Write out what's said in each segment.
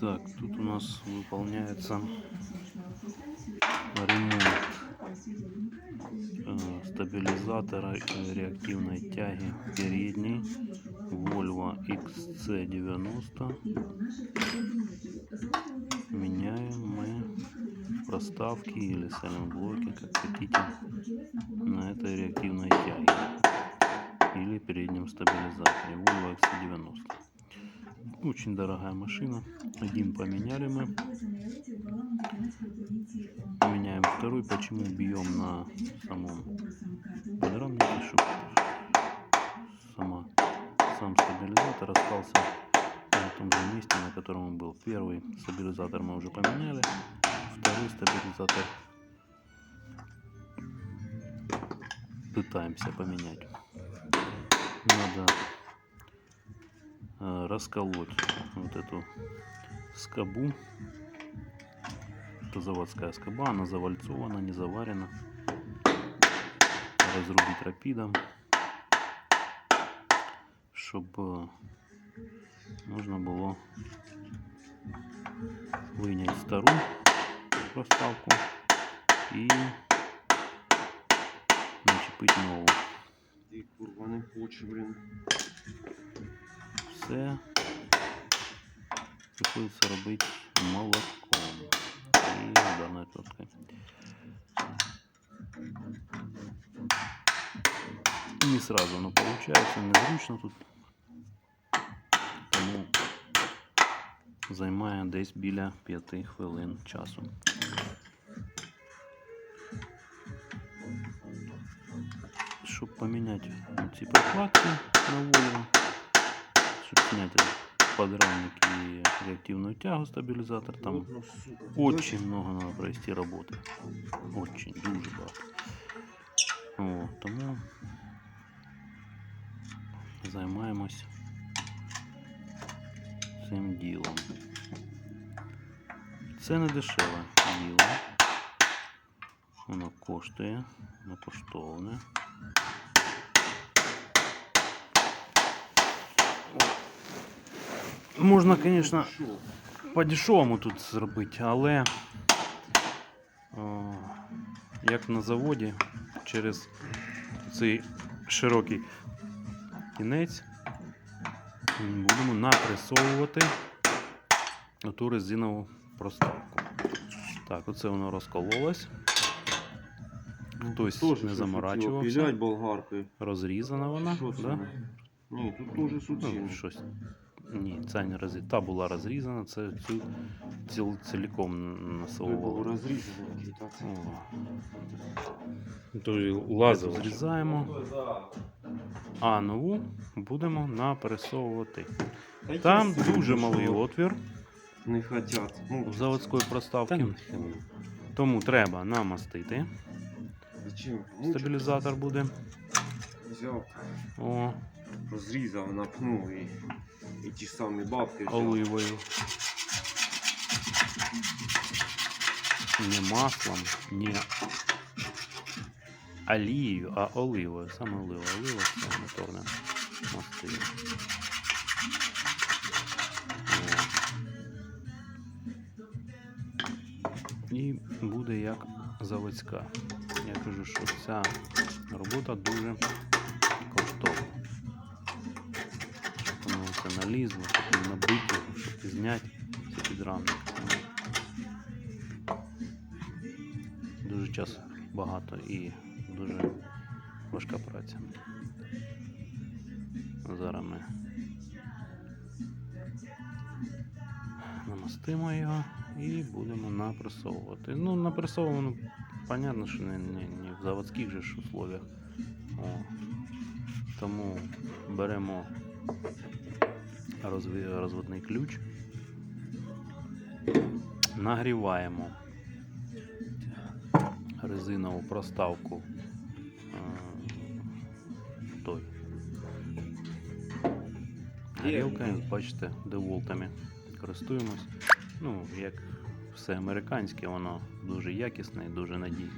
Так, тут у нас выполняется ремонт э, стабилизатора реактивной тяги передней Volvo XC90. Меняем мы проставки или сайлентблоки, как хотите, на этой реактивной тяге или переднем стабилизаторе Volvo XC90. Очень дорогая машина. Один поменяли мы. Меняем второй. Почему бьем на самом подрамнике, чтобы сама, сам стабилизатор остался на том же месте, на котором он был. Первый стабилизатор мы уже поменяли. Второй стабилизатор пытаемся поменять. Надо Э, расколоть вот эту скобу. Это заводская скоба, она завальцована, не заварена. Разрубить рапидом, чтобы нужно было вынять вторую проставку и начепить новую. И курваны блин. Все приходится робити молотком і ударною отверткою. Не сразу воно получается, незручно тут. Тому займає десь біля 5 хвилин часу. Щоб поміняти ці прокладки на щоб зняти подрамник и реактивную тягу стабилизатор, там очень много надо провести работы. Очень, дуже багато. О, тому займаємось цим ділом. Це не дешеве діло. Воно коштує, воно коштовне. Можна, звісно, по-дешевому тут зробити, але о, як на заводі, через цей широкий кінець будемо напресовувати оту резинову проставку. Так, оце воно розкололось. Хтось Тоже не заморачувався. Розрізана вона. Да? Ні, тут теж Ну, щось. Ні, ця не розрізана. Та була розрізана, це цю ціл, було насовували. розрізати. так. Зрізаємо, а нову будемо напересовувати. Там дуже малий отвір Не хотять. Ну, в заводської проставки. Тому треба намастити. Ну, Стабілізатор буде. Взяв, О, розрізав, напнув і, і ті ж самі бабки взяв. оливою. Не маслом, не олією, а оливою. Саме олива. Олива це моторне. І буде як заводська. Я кажу, що ця робота дуже коштовна. Щоб налізло, щоб не набити, щоб зняти ці підрамники. Дуже часу багато і дуже важка праця. Зараз ми намастимо його і будемо напресовувати. Ну, напресовано, понятно, що не, не, не в заводських же ж условиях. О. Тому беремо розводний ключ, нагріваємо резинову проставку е, той. Горілкою, бачите, деволтами користуємось. Ну, як все американське, воно дуже якісне і дуже надійне.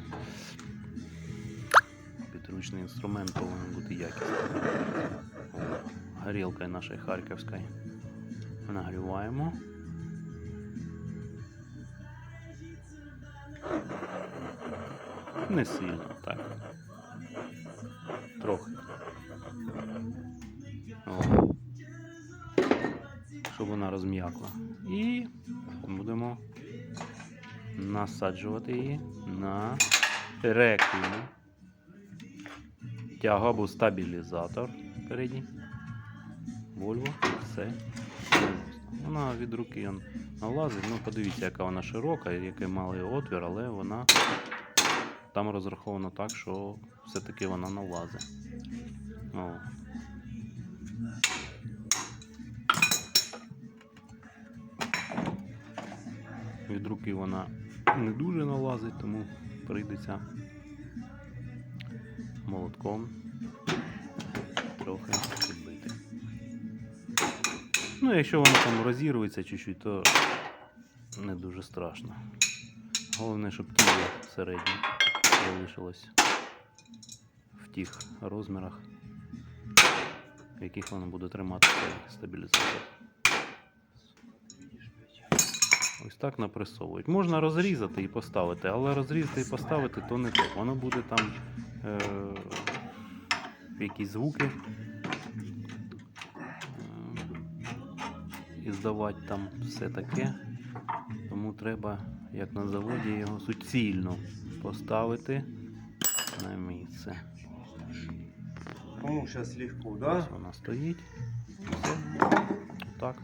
Підручний інструмент повинен бути якісним. Горілкою нашою харківською. Нагріваємо. Не сильно, так. Трохи. О. Щоб вона розм'якла. І будемо насаджувати її на реквієм. Тягу або стабілізатор передній. Вольво, все. Вона від руки налазить. Ну, подивіться, яка вона широка, який малий отвір, але вона там розраховано так, що все-таки вона налазить. О. Від руки вона не дуже налазить, тому прийдеться молотком трохи. Ну, якщо воно там розірветься чуть-чуть, то не дуже страшно. Головне, щоб тіло середнє залишилось в тих розмірах, в яких воно буде тримати стабілізатор. Ось так напресовують. Можна розрізати і поставити, але розрізати і поставити то не то. Воно буде там е- якісь звуки і здавати там все таке. Тому треба, як на заводі, його суцільно поставити на місце. Ну, зараз легко, так? да? вона стоїть. Все. Так.